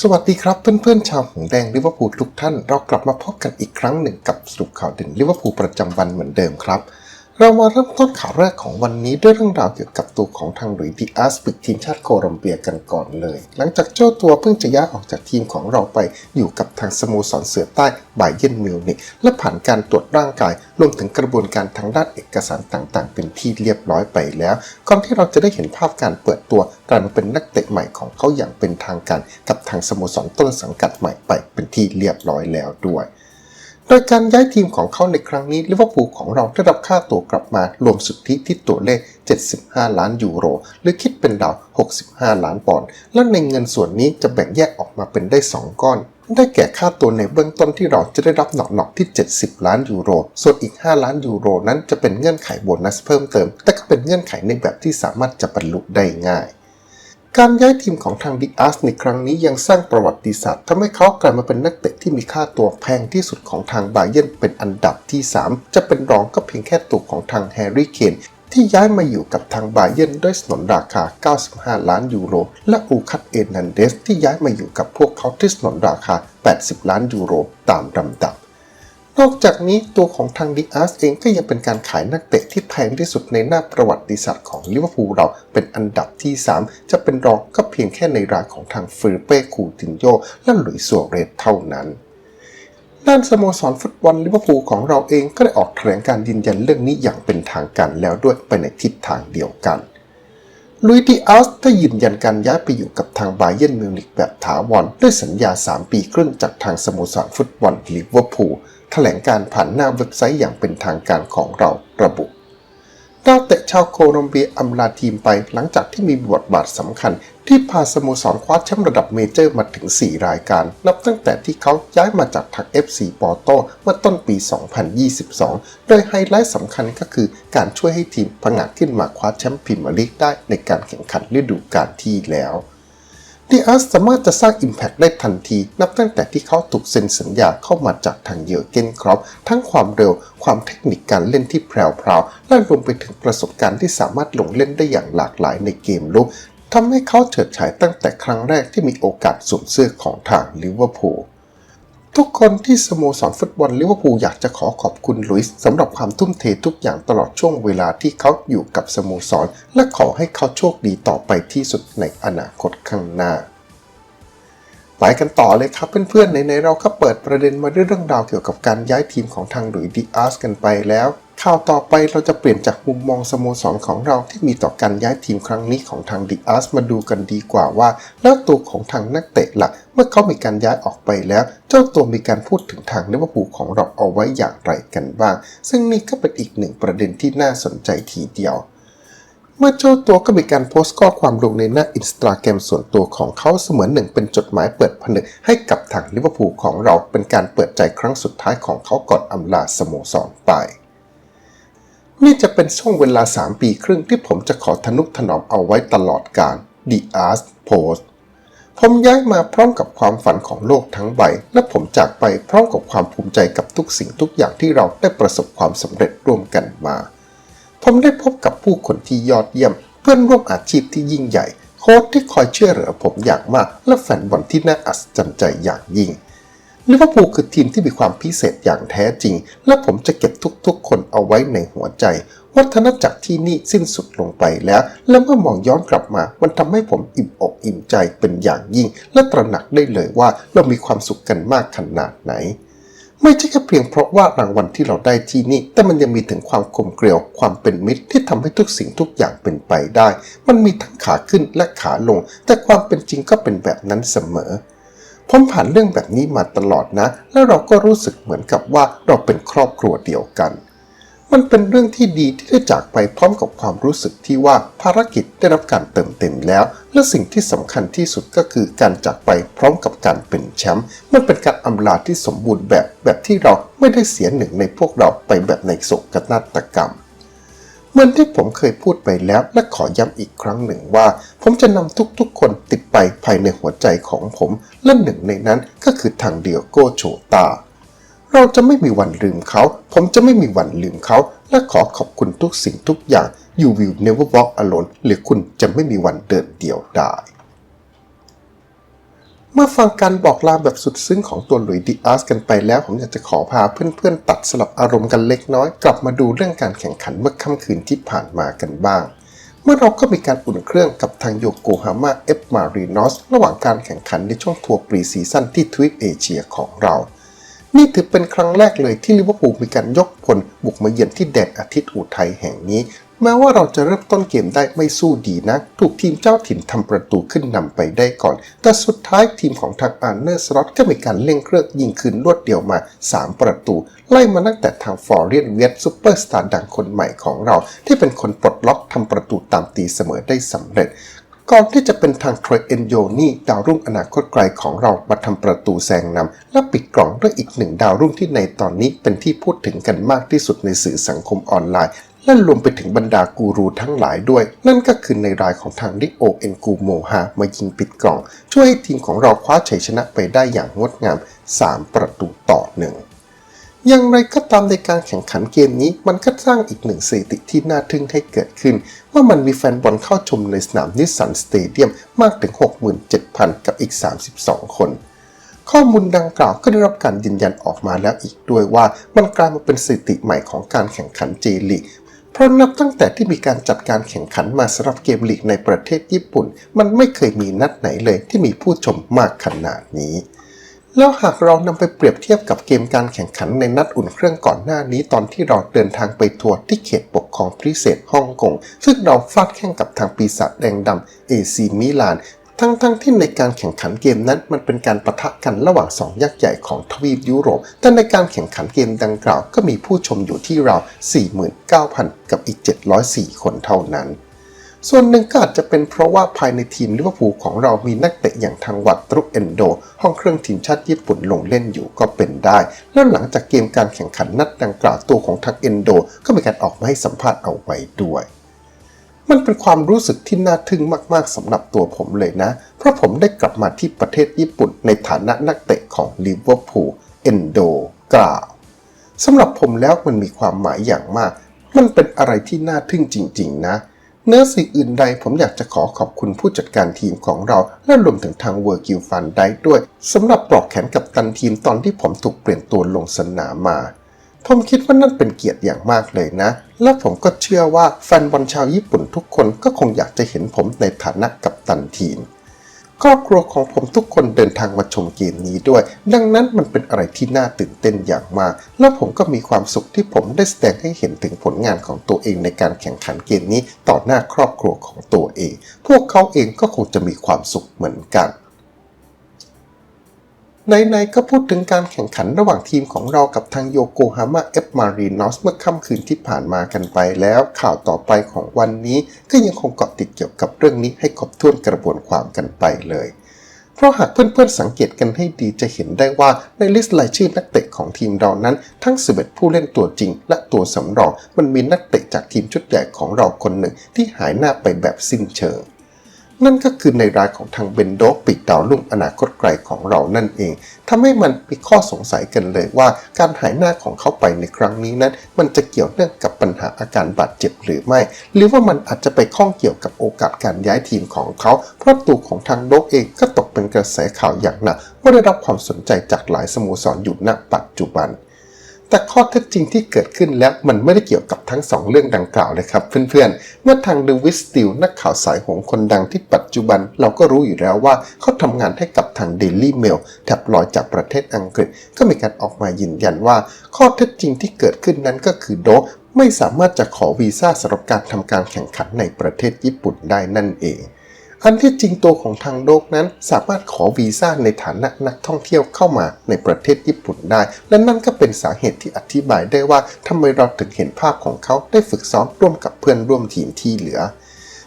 สวัสดีครับเพื่อนๆชาวหงแดงลิเวอร์พูลทุกท่าน เรากลับมาพบกันอีกครั้งหนึ่งกับสรุปข่าวเด่นลิเวอร์พูลประจำวันเหมือนเดิมครับ เรามาเริ่มต้นข่าวแรกของวันนี้ด้วยเรื่องราวเกี่ยวกับตัวของทางหลุยส์ดิอาสปิกทีมชาติโคลอมเบียกันก่อนเลย หลังจากเจ้าตัวเพิ่งจะย้ายออกจากทีมของเราไปอยู่กับทางสโมสรเสือใต้บาเยนมิวนิกและผ่านการตรวจร่างกายรวมถึงกระบวนการทางด้านเอกสารต่างๆ เป็นที่เรียบร้อยไปแล้วก่อนที่เราจะได้เห็นภาพการเปิดตัวกลายมาเป็นนักเตะใหม่ของเขาอย่างเป็นทางการกับทางสโมสรต้นสังกัดใหม่ไปเป็นที่เรียบร้อยแล้วด้วย โดยการย้ายทีมของเขาในครั้งนี้ลิเวอร์พูลของเราได้รับค่าตัวกลับมารวมสุทธิที่ตัวเลข 75 ล้านยูโร หรือคิดเป็นดาว 65 ล้านปอนด์ และในเงินส่วนนี้จะแบ่งแยกออกมาเป็นได้ 2 ก้อน ได้แก่ค่าตัวในเบื้องต้นที่เราจะได้รับหนอกๆที่ 70 ล้านยูโร ส่วนอีก 5 ล้านยูโรนั้นจะเป็นเงื่อนไขโบนัสเพิ่มเติม แต่ก็เป็นเงื่อนไขในแบบที่สามารถจะบรรลุได้ง่ายการย้ายทีมของทางดิอาสในครั้งนี้ยังสร้างประวัติศาสตร์ทำให้เขากลายมาเป็นนักเตะ ที่มีค่าตัวแพงที่สุดของทางบาเยนเป็นอันดับที่ 3 จะเป็นรองก็เพียงแค่ตัวของทางแฮร์รี่เคนที่ย้ายมาอยู่กับทางบาเยนด้วยสนนราคา 95 ล้านยูโร และอูคัตเอนันเดสที่ย้ายมาอยู่กับพวกเขาที่สนนราคา 80 ล้านยูโร ตามลำดับ นอกจากนี้ตัวของทางดิอาสเองก็ยังเป็นการขายนักเตะที่แพงที่สุดในหน้าประวัติศาสตร์ของลิเวอร์พูลเราเป็นอันดับที่ 3 จะเป็นรองก็เพียงแค่ในรายของทางฟิลิเป้คูตินโยและหลุยส์ซัวเรสเท่านั้นด้านสโมสรฟุตบอลลิเวอร์พูลของเราเองก็ได้ออกแถลงการยืนยันเรื่องนี้อย่างเป็นทางการแล้วด้วยไปในทิศทางเดียวกันลุยดิอาสได้ยืนยันการย้ายไปอยู่กับทางบาเยนมิวนิกแบบถาวรด้วยสัญญา 3 ปีครึ่งจากทางสโมสรฟุตบอลลิเวอร์พูล ถลงการผ่านหน้าเว็บไซต์อย่างเป็นทางการของเราระบุดาวเตะชาวโคลอมเบียอำลาทีมไปหลังจากที่มีบทบาทสำคัญ ที่พาสโมสรคว้าแชมป์ระดับเมเจอร์มาถึง 4 รายการ นับตั้งแต่ที่เขาย้ายมาจากทาง FC ปอร์โตเมื่อต้นปี 2022 โดยไฮไลท์สำคัญก็คือการช่วยให้ทีมผงาดขึ้นมาคว้าแชมป์พรีเมียร์ลีกได้ในการแข่งขันฤดูกาลที่แล้ว ดิอาสสามารถจะสร้าง Impact ได้ทันที นับตั้งแต่ที่เขาถูกเซ็นสัญญาเข้ามาจากทางเยอร์เกนครอปทั้งความเร็ว ความเทคนิคการเล่นที่แพรวๆและรวมไปถึงประสบการณ์ที่สามารถลงเล่นได้อย่างหลากหลายในเกมลุกทำให้เขาเฉิดฉายตั้งแต่ครั้งแรกที่มีโอกาสสวมเสื้อของทางลิเวอร์พูล ทุกคนที่สโมสรฟุตบอลลิเวอร์พูลอยากจะขอขอบคุณลุยส์สำหรับความทุ่มเททุกอย่างตลอดช่วงเวลาที่เขาอยู่กับสโมสร และขอให้เขาโชคดีต่อไปที่สุดในอนาคตข้างหน้า ไปกันต่อเลยครับเพื่อนๆในในๆเราก็เปิดประเด็นมาด้วยเรื่องราวเกี่ยวกับการย้ายทีมของทางหลุยดิอาสกันไปแล้ว ข่าวต่อไปเราจะเปลี่ยนจากมุมมองสโมสรของเราที่มีต่อการย้ายทีมครั้งนี้ของทางดิอาสมาดูกันดีกว่าว่า แล้วตัวของทางนักเตะล่ะ เมื่อเขามีการย้ายออกไปแล้ว เจ้าตัวมีการพูดถึงทางลิเวอร์พูลของเราเอาไว้อย่างไรกันบ้าง ซึ่งนี่ก็เป็นอีกหนึ่งประเด็นที่น่าสนใจทีเดียว เมื่อเจ้าตัวก็มีการโพสต์ข้อความลงในหน้าอินสตาแกรมส่วนตัวของเขาเสมือนหนึ่งเป็นจดหมายเปิดผนึกให้กับทางลิเวอร์พูลของเราเป็นการเปิดใจครั้งสุดท้ายของเขาก่อนอำลาสโมสรไป นี่จะเป็นช่วงเวลา 3 ปีครึ่งที่ผมจะขอทนุถนอมเอาไว้ตลอดการ The Art Post ผมย้ายมาพร้อมกับความฝันของโลกทั้งใบ และผมจากไปพร้อมกับความภูมิใจกับทุกสิ่งทุกอย่างที่เราได้ประสบความสำเร็จร่วมกันมา ผมได้พบกับผู้คนที่ยอดเยี่ยม เพื่อนร่วมอาชีพที่ยิ่งใหญ่ โค้ชที่คอยช่วยเหลือผมอย่างมาก และแฟนบอลที่น่าอัศจรรย์ใจอย่างยิ่งลิเวอร์พูลคือทีมที่มีความพิเศษอย่างแท้จริง และผมจะเก็บทุกๆ คนเอาไว้ในหัวใจ วัฒนจักรที่นี่สิ้นสุดลงไปแล้ว และเมื่อมองย้อนกลับมา มันทำให้ผมอิ่มอกอิ่มใจเป็นอย่างยิ่ง และตระหนักได้เลยว่าเรามีความสุขกันมากขนาดไหน ไม่ใช่แค่เพียงเพราะว่ารางวัลที่เราได้ที่นี่ แต่มันยังมีถึงความกลมเกลียว ความเป็นมิตรที่ทำให้ทุกสิ่งทุกอย่างเป็นไปได้ มันมีทั้งขาขึ้นและขาลง แต่ความเป็นจริงก็เป็นแบบนั้นเสมอผมผ่านเรื่องแบบนี้มาตลอดนะ แล้วเราก็รู้สึกเหมือนกับว่าเราเป็นครอบครัวเดียวกัน มันเป็นเรื่องที่ดีที่ได้จากไปพร้อมกับความรู้สึกที่ว่าภารกิจได้รับการเติมเต็มแล้ว และสิ่งที่สำคัญที่สุดก็คือการจากไปพร้อมกับการเป็นแชมป์มันเป็นการอำลาที่สมบูรณ์แบบแบบที่เราไม่ได้เสียหนึ่งในพวกเราไปแบบในโศกนาฏกรรมเหมือนที่ผมเคยพูดไปแล้วและขอย้ำอีกครั้งหนึ่งว่า ผมจะนำทุกๆ คนติดไปภายในหัวใจของผม และหนึ่งในนั้นก็คือทางเดียโกโชตา เราจะไม่มีวันลืมเขา ผมจะไม่มีวันลืมเขา และขอขอบคุณทุกสิ่งทุกอย่าง You will never walk alone หรือคุณจะไม่มีวันเดินเดี่ยวได้ เมื่อฟังการบอกลาแบบสุดซึ้งของตัวหลุยส์ดิอาสกันไปแล้ว ผมอยากจะขอพาเพื่อนๆ ตัดสลับอารมณ์กันเล็กน้อย กลับมาดูเรื่องการแข่งขันเมื่อค่ำคืนที่ผ่านมากันบ้างเมื่อเราก็มีการอุ่นเครื่องกับทางโยโกฮาม่าเอฟมารีนอสระหว่างการแข่งขันในช่วงทัวร์ปรีซีซั่นที่ทวีปเอเชียของเรา นี่ถือเป็นครั้งแรกเลยที่ลิเวอร์พูลมีการยกพลบุกมาเยือนที่แดนอาทิตย์อุทัยแห่งนี้ แม้ว่าเราจะเริ่มต้นเกมได้ไม่สู้ดีนะถูกทีมเจ้าถิ่นทำประตูขึ้นนำไปได้ก่อน แต่สุดท้ายทีมของทางอาร์เนอร์สล็อตก็มีการเร่งเครื่องยิงคืนรวดเดียวมา 3 ประตู ไล่มาตั้งแต่ทางฟอร์เรียนเวสซูเปอร์สตาร์ดังคนใหม่ของเรา ที่เป็นคนปลดล็อกทำประตูตามตีเสมอได้สำเร็จ ก่อนที่จะเป็นทางเทรเอนโยนี่ดาวรุ่งอนาคตไกลของเรามาทำประตูแซงนำและปิดกล่องด้วยอีกหนึ่งดาวรุ่งที่ในตอนนี้เป็นที่พูดถึงกันมากที่สุดในสื่อสังคมออนไลน์และรวมไปถึงบรรดากูรูทั้งหลายด้วย นั่นก็คือในรายของทางริโอเอ็นกูโมฮามายิงปิดกล่อง ช่วยให้ทีมของเราคว้าชัยชนะไปได้อย่างงดงาม 3 ประตูต่อหนึ่ง อย่างไรก็ตามในการแข่งขันเกมนี้ มันก็สร้างอีกหนึ่งสถิติที่น่าทึ่งให้เกิดขึ้น ว่ามันมีแฟนบอลเข้าชมในสนามนิสสันสเตเดียมมากถึง 67,000 กับอีก 32 คน ข้อมูลดังกล่าวก็ได้รับการยืนยันออกมาแล้วอีกด้วยว่ามันกลายมาเป็นสถิติใหม่ของการแข่งขันเจลีกเพราะนับตั้งแต่ที่มีการจัดการแข่งขันมาสำหรับเกมลีกในประเทศญี่ปุ่น มันไม่เคยมีนัดไหนเลยที่มีผู้ชมมากขนาดนี้ แล้วหากเรานำไปเปรียบเทียบกับเกมการแข่งขันในนัดอุ่นเครื่องก่อนหน้านี้ตอนที่เราเดินทางไปทัวร์ที่เขตปกครองพิเศษฮ่องกง ซึ่งเราฟาดแข่งกับทางปีศาจแดงดำเอซีมิลานทั้งๆทที่ในการแข่งขันเกมนั้นมันเป็นการประทะกันระหว่างสองยักษ์ใหญ่ของทวีปยุโรป แต่ในการแข่งขันเกมดังกล่าวก็มีผู้ชมอยู่ที่ราว49,000 กับอีก 704 คนเท่านั้น ส่วนหนึ่งก็อาจจะเป็นเพราะว่าภายในทีมลิเวอร์พูลของเรามีนักเตะอย่างทางวัดตรุเอนโด ห้องเครื่องทีมชาติญี่ปุ่นลงเล่นอยู่ก็เป็นได้ แล้วหลังจากเกมการแข่งขันนัดดังกล่าวตัวของทางเอนโด ก็มีการออกมาให้สัมภาษณ์เอาไว้ด้วยมันเป็นความรู้สึกที่น่าทึ่งมากๆสำหรับตัวผมเลยนะ เพราะผมได้กลับมาที่ประเทศญี่ปุ่นในฐานะนักเตะของลิเวอร์พูลเอนโดกล่าวสำหรับผมแล้วมันมีความหมายอย่างมาก มันเป็นอะไรที่น่าทึ่งจริง ๆ นะเเนื้อสิ่งอื่นใดผมอยากจะขอขอบคุณผู้จัดการทีมของเรา และรวมถึงทางเวอร์กิลฟันได้ด้วยสำหรับปลอกแขนกับตันทีมตอนที่ผมถูกเปลี่ยนตัวลงสนามมา ผมคิดว่านั่นเป็นเกียรติอย่างมากเลยนะ และผมก็เชื่อว่าแฟนบอลชาวญี่ปุ่นทุกคนก็คงอยากจะเห็นผมในฐานะกับตันทีม ครอบครัวของผมทุกคนเดินทางมาชมเกมนี้ด้วย ดังนั้นมันเป็นอะไรที่น่าตื่นเต้นอย่างมาก และผมก็มีความสุขที่ผมได้แสดงให้เห็นถึงผลงานของตัวเองในการแข่งขันเกมนี้ต่อหน้าครอบครัวของตัวเอง พวกเขาเองก็คงจะมีความสุขเหมือนกัน ในๆก็พูดถึงการแข่งขันระหว่างทีมของเรากับทางโยโกฮาม่าเอฟมารีนอสเมื่อค่ำคืนที่ผ่านมากันไปแล้ว ข่าวต่อไปของวันนี้ก็ยังคงเกาะติดเกี่ยวกับเรื่องนี้ให้ครบถ้วนกระบวนความกันไปเลย เพราะหากเพื่อนๆสังเกตกันให้ดีจะเห็นได้ว่าในลิสต์รายชื่อนักเตะของทีมเรานั้น ทั้ง11ผู้เล่นตัวจริง และตัวสำรองมันมีนักเตะจากทีมชุดใหญ่ของเราคนหนึ่งที่หายหน้าไปแบบสิ้นเชิง นั่นก็คือในรายของทางเบนโดกปีกดาวรุ่งอนาคตไกลของเรานั่นเองทำให้มันมีข้อสงสัยกันเลยว่า การหายหน้าของเขาไปในครั้งนี้นั้น มันจะเกี่ยวเนื่องกับปัญหาอาการบาดเจ็บหรือไม่ หรือว่ามันอาจจะไปข้องเกี่ยวกับโอกาสการย้ายทีมของเขา เพราะตัวของทางโดกเองก็ตกเป็นกระแสข่าวอย่างหนักว่าได้รับความสนใจจากหลายสโมสรอยู่ณปัจจุบัน แต่ข้อเท็จจริงที่เกิดขึ้นแล้วมันไม่ได้เกี่ยวกับทั้งสองเรื่องดังกล่าวเลยครับเพื่อนๆ เมื่อทางเดวิสติลนักข่าวสายหงคนดังที่ปัจจุบัน เราก็รู้อยู่แล้วว่าเขาทำงานให้กับทาง Daily Mail แถบลอยจากประเทศอังกฤษ ก็มีการออกมายืนยันว่า ข้อเท็จจริงที่เกิดขึ้นนั้นก็คือโดกไม่สามารถจะขอวีซ่าสำหรับการทำการแข่งขันในประเทศญี่ปุ่นได้นั่นเอง อันที่จริงตัวของทางโดกนั้นสามารถขอวีซ่าในฐานะนักท่องเที่ยวเข้ามาในประเทศญี่ปุ่นได้ และนั่นก็เป็นสาเหตุที่อธิบายได้ว่าทำไมเราถึงเห็นภาพของเขาได้ฝึกซ้อมร่วมกับเพื่อนร่วมทีมที่เหลือ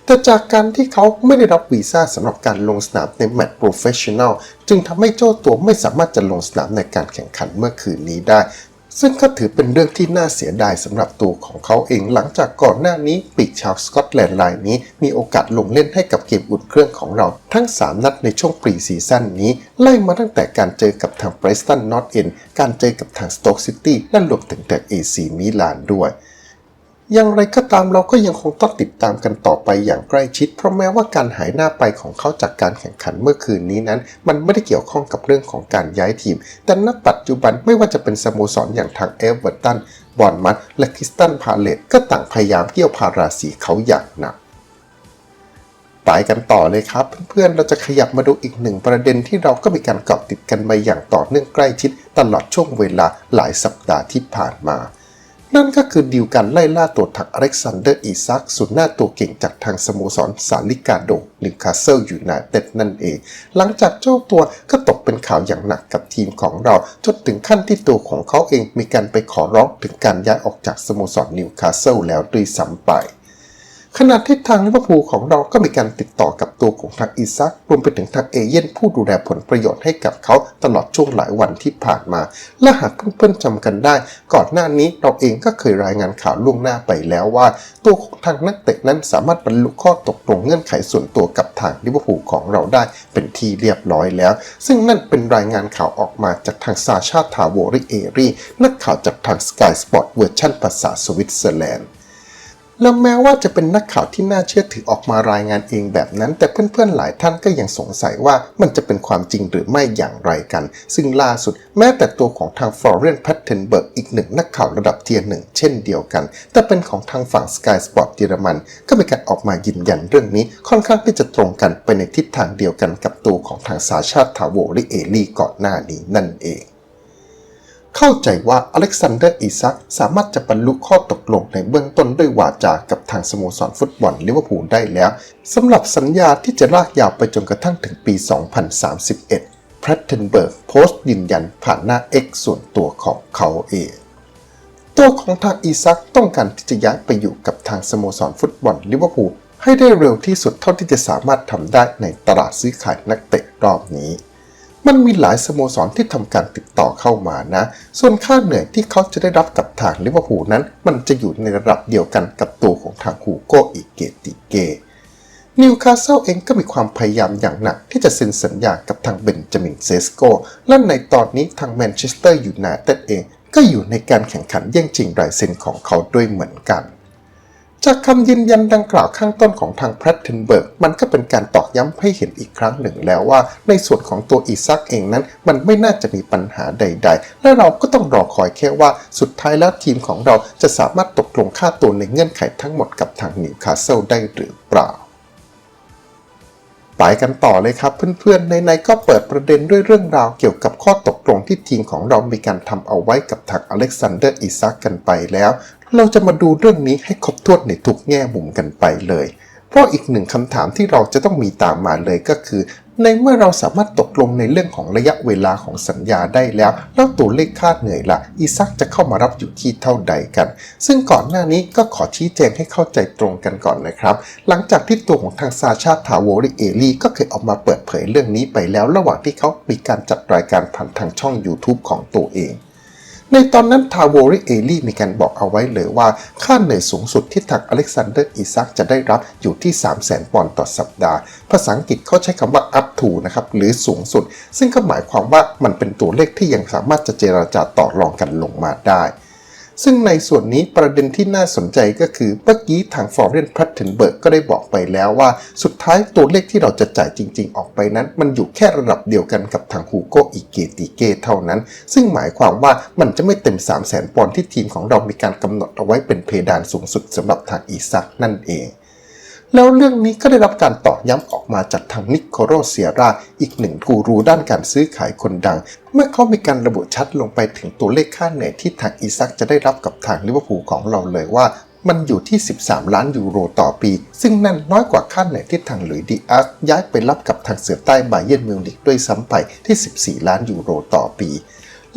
แต่จากการที่เขาไม่ได้รับวีซ่าสำหรับการลงสนามในแมตช์โปรเฟชชั่นอลจึงทำให้เจ้าตัวไม่สามารถจะลงสนามในการแข่งขันเมื่อคืนนี้ได้ ซึ่งก็ถือเป็นเรื่องที่น่าเสียดายสำหรับตัวของเขาเองหลังจากก่อนหน้านี้ปีกชาวสกอตแลนด์รายนี้ มีโอกาสลงเล่นให้กับเกมอุ่นเครื่องของเรา ทั้ง 3 นัดในช่วงปรีซีซั่นนี้ ไล่มาตั้งแต่การเจอกับทางไบรสตันนอตเอ็นการเจอกับทางสโต๊กซิตี้และรวมถึงแต่เอซีมิลานด้วย อย่างไรก็ตามเราก็ยังคงต้องติดตามกันต่อไปอย่างใกล้ชิด เพราะแม้ว่าการหายหน้าไปของเขาจากการแข่งขันเมื่อคืนนี้นั้น มันไม่ได้เกี่ยวข้องกับเรื่องของการย้ายทีม แต่ณปัจจุบันไม่ว่าจะเป็นสโมสรอย่างทางเอเวอร์ตัน บอร์นมัธและคิสตันพาเลตก็ต่างพยายามเกี่ยวพาราสีเขาอย่างหนักไปกันต่อเลยครับ เพื่อนๆเราจะขยับมาดูอีกหนึ่งประเด็นที่เราก็มีการเกาะติดกันมาอย่างต่อเนื่องใกล้ชิด ตลอดช่วงเวลาหลายสัปดาห์ที่ผ่านมา นั่นก็คือดีลการไล่ล่าตัวถักอเล็กซานเดอร์อีซักสุดหน้าตัวเก่งจากทางสโมสรซาลิกาโดนิวคาสเซิลยูไนเต็ดนั่นเอง หลังจากเจ้าตัวก็ตกเป็นข่าวอย่างหนักกับทีมของเรา จนถึงขั้นที่ตัวของเขาเองมีการไปขอร้องถึงการย้ายออกจากสโมสรนิวคาสเซิลแล้วด้วยซ้ำไป ขณะที่ทางลิเวอร์พูลของเราก็มีการติดต่อกับตัวของทางอีซักรวมไปถึงทางเอเย่นผู้ดูแลผลประโยชน์ให้กับเขาตลอดช่วงหลายวันที่ผ่านมา และหากเพื่อนๆจำกันได้ ก่อนหน้านี้เราเองก็เคยรายงานข่าวล่วงหน้าไปแล้วว่า ตัวของทางนักเตะนั้นสามารถบรรลุข้อตกลงเงื่อนไขส่วนตัวกับทางลิเวอร์พูลของเราได้เป็นที่เรียบร้อยแล้ว ซึ่งนั่นเป็นรายงานข่าวออกมาจากทางซาชาทาโวริเอรีนักข่าวจากทาง Sky Sport เวอร์ชันภาษาสวิตเซอร์แลนด์ แล้วแม้ว่าจะเป็นนักข่าวที่น่าเชื่อถือออกมารายงานเองแบบนั้น แต่เพื่อนๆหลายท่านก็ยังสงสัยว่ามันจะเป็นความจริงหรือไม่อย่างไรกัน ซึ่งล่าสุดแม้แต่ตัวของทางฟลอเรนแพตเทนเบิร์กอีกหนึ่งนักข่าวระดับเทียร์หนึ่งเช่นเดียวกัน แต่เป็นของทางฝั่ง Sky Sport เยอรมัน ก็มีการออกมายืนยันเรื่องนี้ ค่อนข้างที่จะตรงกันไปในทิศทางเดียวกันกับตัวของทางสาชาติทาวโวริเอลีก่อนหน้านี้นั่นเอง เข้าใจว่าอเล็กซานเดอร์อิซักสามารถจะบรรลุข้อตกลงในเบื้องต้นด้วยวาจากับทางสโมสรฟุตบอลลิเวอร์พูลได้แล้วสำหรับสัญญาที่จะลากยาวไปจนกระทั่งถึงปี 2031แพรตเทนเบิร์กโพสต์ยืนยันผ่านหน้า X ส่วนตัวของเขาเองตัวของทางอีซักต้องการที่จะย้ายไปอยู่กับทางสโมสรฟุตบอลลิเวอร์พูลให้ได้เร็วที่สุดเท่าที่จะสามารถทำได้ในตลาดซื้อขายนักเตะรอบนี้ มันมีหลายสโมสรที่ทำการติดต่อเข้ามานะ ส่วนค่าเหนื่อยที่เขาจะได้รับกับทางลิเวอร์พูลนั้น มันจะอยู่ในระดับเดียวกันกับตัวของทางฮูโกอิเกติเกนิวคาสเซิลเองก็มีความพยายามอย่างหนักที่จะเซ็นสัญญากับทางเบนจามินเซสโก และในตอนนี้ทางแมนเชสเตอร์ยูไนเต็ดเองก็อยู่ในการแข่งขันแย่งชิงลายเซ็นของเขาด้วยเหมือนกัน จากคำยืนยันดังกล่าวข้างต้นของทางแพรตเทนเบิร์กมันก็เป็นการต อกย้ำให้เห็นอีกครั้งหนึ่งแล้วว่า ในส่วนของตัวอีซักเองนั้น มันไม่น่าจะมีปัญหาใด ๆ และเราก็ต้องรอคอยแค่ว่าสุดท้ายแล้วทีมของเราจะสามารถตกลงค่าตัวในเงื่อนไขทั้งหมดกับทางนิวคาสเซิลได้หรือเปล่าไปกันต่อเลยครับเพื่อนๆ ในๆก็เปิดประเด็นด้วยเรื่องราวเกี่ยวกับข้อตกลงที่ทีมของเรามีการทำเอาไว้กับทางอเล็กซานเดอร์อิซักกันไปแล้ว เราจะมาดูเรื่องนี้ให้ครบถ้วนในทุกแง่มุมกันไปเลย เพราะอีกหนึ่งคำถามที่เราจะต้องมีตามมาเลยก็คือ ในเมื่อเราสามารถตกลงในเรื่องของระยะเวลาของสัญญาได้แล้ว แล้วตัวเลขค่าเหนื่อยล่ะ อีซักจะเข้ามารับอยู่ที่เท่าใดกัน ซึ่งก่อนหน้านี้ก็ขอชี้แจงให้เข้าใจตรงกันก่อนนะครับ หลังจากที่ตัวของทางซาชาทาวริเอลีก็เคยออกมาเปิดเผยเรื่องนี้ไปแล้ว ระหว่างที่เขามีการจัดรายการผ่านทางช่อง YouTube ของตัวเอง ในตอนนั้นทาวริเอลี่มีการบอกเอาไว้เลยว่า ค่าเหนื่อยสูงสุดที่ทักอเล็กซานเดอร์อิซักจะได้รับอยู่ที่ 3 0 0 0 0 0 ปอนด์ต่อสัปดาห์ ภาษาอังกฤษเขาใช้คำว่า up to นะครับ หรือสูงสุด ซึ่งก็หมายความว่ามันเป็นตัวเลขที่ยังสามารถจะเจราจาต่อรองกันลงมาได้ ซึ่งในส่วนนี้ประเด็นที่น่าสนใจก็คือเมื่อกี้ทางฟอร์เรนพัตเทนเบิร์กก็ได้บอกไปแล้วว่า สุดท้ายตัวเลขที่เราจะจ่ายจริง ๆ ออกไปนั้น มันอยู่แค่ระดับเดียวกันกับทางฮูโกอิเกติเกเท่านั้น ซึ่งหมายความว่ามันจะไม่เต็ม 3 0 0 0 0 0ปอนด์ที่ทีมของเรามีการกำหนดเอาไว้เป็นเพดานสูงสุดสำหรับทางอีซักนั่นเอง แล้วเรื่องนี้ก็ได้รับการตอกย้ำออกมาจากทางนิโคโรเซียราอีกหนึ่งกูรูด้านการซื้อขายคนดัง เมื่อเขามีการระบุชัดลงไปถึงตัวเลขค่าเหนื่อยที่ทางอีซักจะได้รับกับทางลิเวอร์พูลของเราเลยว่ามันอยู่ที่ 13 ล้านยูโรต่อปี ซึ่งนั่นน้อยกว่าค่าเหนื่อยที่ทางหลุยดีอาร์ย้ายไปรับกับทางเสือใต้บาเยนมิวนิกด้วยซ้ำไปที่ 14 ล้านยูโรต่อปี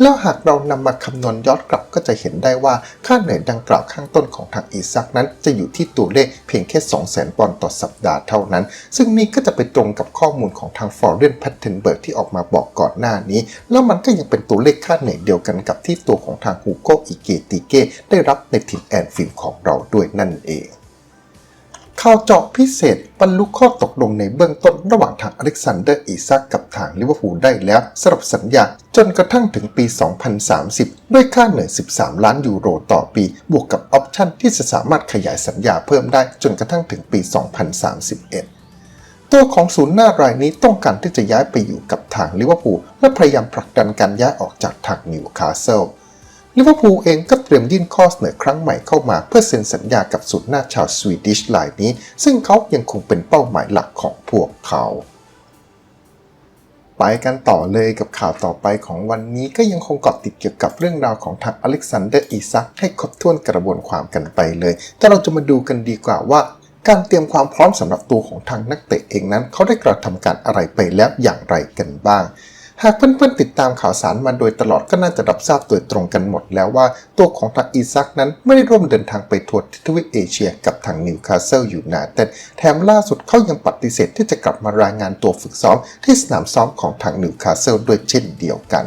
แล้วหากเรานำมาคำนวณย้อนกลับก็จะเห็นได้ว่าค่าเหนื่อยดังกล่าวข้างต้นของทางอีซักนั้น จะอยู่ที่ตัวเลขเพียงแค่ 200,000ปอนด์ต่อสัปดาห์เท่านั้น ซึ่งนี่ก็จะไปตรงกับข้อมูลของทางฟอร์เรนแพตเทนเบิร์กที่ออกมาบอกก่อนหน้านี้ แล้วมันก็ยังเป็นตัวเลขค่าเหนื่อยเดียวกันกับที่ตัวของทางฮูโกอิเกติเกได้รับในทีมแอนฟิลของเราด้วยนั่นเอง ข่าวเจาะพิเศษบรรลุข้อตกลงในเบื้องต้นระหว่างทางอเล็กซานเดอร์อีซักกับทางลิเวอร์พูลได้แล้วสำหรับสัญญาจนกระทั่งถึงปี 2030 ด้วยค่าเหนื่อย 13 ล้านยูโรต่อปี บวกกับออปชั่นที่จะสามารถขยายสัญญาเพิ่มได้จนกระทั่งถึงปี 2031ตัวของศูนย์หน้ารายนี้ต้องการที่จะย้ายไปอยู่กับทางลิเวอร์พูลและพยายามผลักดันการย้ายออกจากทางนิวคาสเซิล ลิเวอร์พูลเองก็เตรียมยื่นข้อเสนอครั้งใหม่เข้ามา เพื่อเซ็นสัญญากับสุดหน้าชาวสวีดิชรายนี้ ซึ่งเขายังคงเป็นเป้าหมายหลักของพวกเขาไปกันต่อเลยกับข่าวต่อไปของวันนี้ก็ยังคงเกาะติดเกี่ยวกับเรื่องราวของทางอเล็กซานเดอร์อีซักให้ครบถ้วนกระบวนความกันไปเลย แต่เราจะมาดูกันดีกว่าว่า การเตรียมความพร้อมสำหรับตัวของทางนักเตะเองนั้น เขาได้กระทำการอะไรไปแล้วอย่างไรกันบ้าง หากเพื่อนๆติดตามข่าวสารมาโดยตลอดก็น่าจะรับทราบโดยตรงกันหมดแล้วว่าตัวของทางอีซักนั้นไม่ได้ร่วมเดินทางไปทัวร์ทวีปเอเชียกับทางนิวคาสเซิลอยู่นาแต่แถมล่าสุดเขายังปฏิเสธที่จะกลับมารายงานตัวฝึกซ้อมที่สนามซ้อมของทางนิวคาสเซิลด้วยเช่นเดียวกัน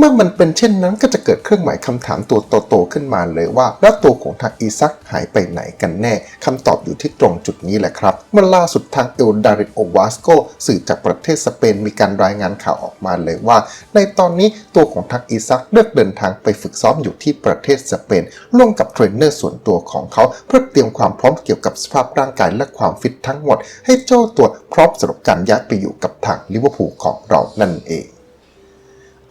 เมื่อมันเป็นเช่นนั้นก็จะเกิดเครื่องหมายคำถามตัวโตๆขึ้นมาเลยว่า แล้วตัวของทางอีซักหายไปไหนกันแน่คำตอบอยู่ที่ตรงจุดนี้แหละครับเมื่อล่าสุดทางเอลดาริโอวาสโกสื่อจากประเทศสเปนมีการรายงานข่าวออกมาเลยว่า ในตอนนี้ตัวของทางอีซักเลือกเดินทางไปฝึกซ้อมอยู่ที่ประเทศสเปนร่วมกับเทรนเนอร์ส่วนตัวของเขา เพื่อเตรียมความพร้อมเกี่ยวกับสภาพร่างกายและความฟิตทั้งหมด ให้เจ้าตัวพร้อมสำหรับการย้ายไปอยู่กับทางลิเวอร์พูลของเรานั่นเอง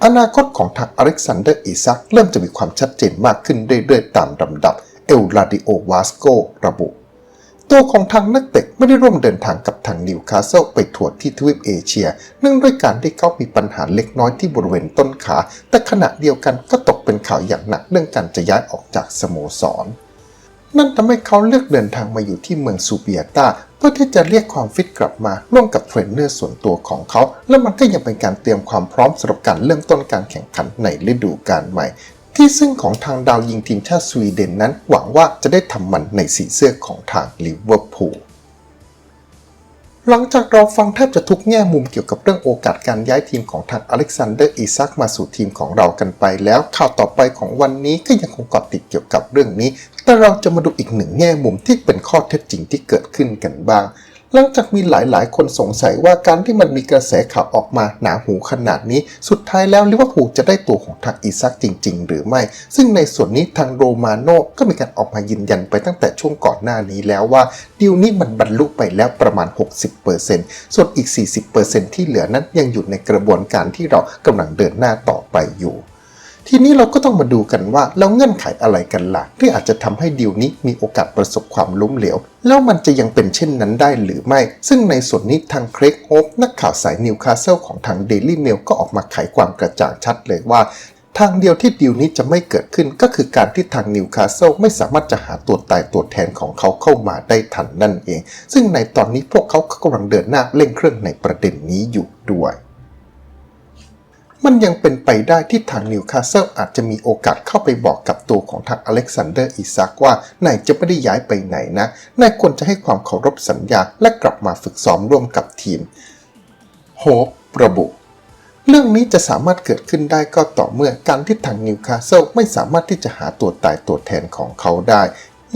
อนาคตของทางอเล็กซานเดอร์อิซักเริ่มจะมีความชัดเจนมากขึ้นเรื่อยๆ ตามลำดับเอลลาดิโอวาสโกระบุ ตัวของทางนักเตะไม่ได้ร่วมเดินทางกับทางนิวคาสเซิลไปทัวร์ที่ทวีปเอเชีย เนื่องด้วยการที่เขามีปัญหาเล็กน้อยที่บริเวณต้นขา แต่ขณะเดียวกันก็ตกเป็นข่าวอย่างหนักเรื่องการจะย้ายออกจากสโมสรนั่นทำให้เขาเลือกเดินทางมาอยู่ที่เมืองซูเบียตา เพื่อที่จะเรียกความฟิตกลับมาร่วมกับเทรนเนอร์ส่วนตัวของเขา และมันก็ยังเป็นการเตรียมความพร้อมสำหรับการเริ่มต้นการแข่งขันในฤดูกาลใหม่ ที่ซึ่งของทางดาวยิงทีมชาติสวีเดนนั้นหวังว่าจะได้ทำมันในสีเสื้อของทางลิเวอร์พูล หลังจากเราฟังแทบจะทุกแง่มุมเกี่ยวกับเรื่องโอกาสการย้ายทีมของทางอเล็กซานเดอร์อีซักมาสู่ทีมของเรากันไปแล้ว ข่าวต่อไปของวันนี้ก็ยังคงเกาะติดเกี่ยวกับเรื่องนี้ แต่เราจะมาดูอีกหนึ่งแง่มุมที่เป็นข้อเท็จจริงที่เกิดขึ้นกันบ้าง หลังจากมีหลายๆ คนสงสัยว่าการที่มันมีกระแสข่าวออกมาหนาหูขนาดนี้ สุดท้ายแล้วลิเวอร์พูลจะได้ตัวของทางอีซักจริง ๆ หรือไม่ ซึ่งในส่วนนี้ทางโรมาโน่ก็มีการออกมายืนยันไปตั้งแต่ช่วงก่อนหน้านี้แล้วว่าดีลนี้มันบรรลุไปแล้วประมาณ 60%ส่วนอีก 40%ที่เหลือนั้นยังอยู่ในกระบวนการที่เรากำลังเดินหน้าต่อไปอยู่ ทีนี้เราก็ต้องมาดูกันว่าแล้วเงื่อนไขอะไรกันล่ะ ที่อาจจะทำให้ดีลนี้มีโอกาสประสบความล้มเหลว แล้วมันจะยังเป็นเช่นนั้นได้หรือไม่ ซึ่งในส่วนนี้ทางเครกโฮปนักข่าวสายนิวคาสเซิลของทางเดลี่เมลก็ออกมาไขความกระจ่างชัดเลยว่าทางเดียวที่ดีลนี้จะไม่เกิดขึ้นก็คือการที่ทางนิวคาสเซิลไม่สามารถจะหาตัวตายตัวแทนของเขาเข้ามาได้ทันนั่นเอง ซึ่งในตอนนี้พวกเขาก็กำลังเดินหน้าเร่งเครื่องในประเด็นนี้อยู่ด้วย มันยังเป็นไปได้ที่ทางนิวคาสเซิลอาจจะมีโอกาสเข้าไปบอกกับตัวของทางอเล็กซานเดอร์อิซักว่านายจะไม่ได้ย้ายไปไหนนะ นายควรจะให้ความเคารพสัญญาและกลับมาฝึกซ้อมร่วมกับทีม โฮประบุ เรื่องนี้จะสามารถเกิดขึ้นได้ก็ต่อเมื่อการที่ทางนิวคาสเซิลไม่สามารถที่จะหาตัวตายตัวแทนของเขาได้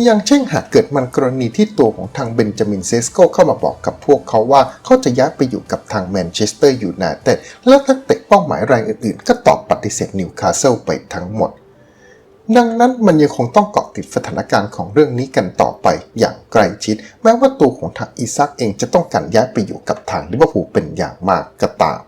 ย่างเช่นหากเกิดมันกรณีที่ตัวของทางเบนจามินเซสโกเข้ามาบอกกับพวกเขาว่าเขาจะย้ายไปอยู่กับทางแมนเชสเตอร์ยูไนเต็ดและนักเตะเป้าหมายรายอื่นๆ ก็ตอบปฏิเสธนิวคาสเซิลไปทั้งหมด ดังนั้นมันยังคงต้องเกาะติดสถานการณ์ของเรื่องนี้กันต่อไปอย่างใกล้ชิด แม้ว่าตัวของทางอีซักเองจะต้องการย้ายไปอยู่กับทางลิเวอร์พูลเป็นอย่างมากก็ตาม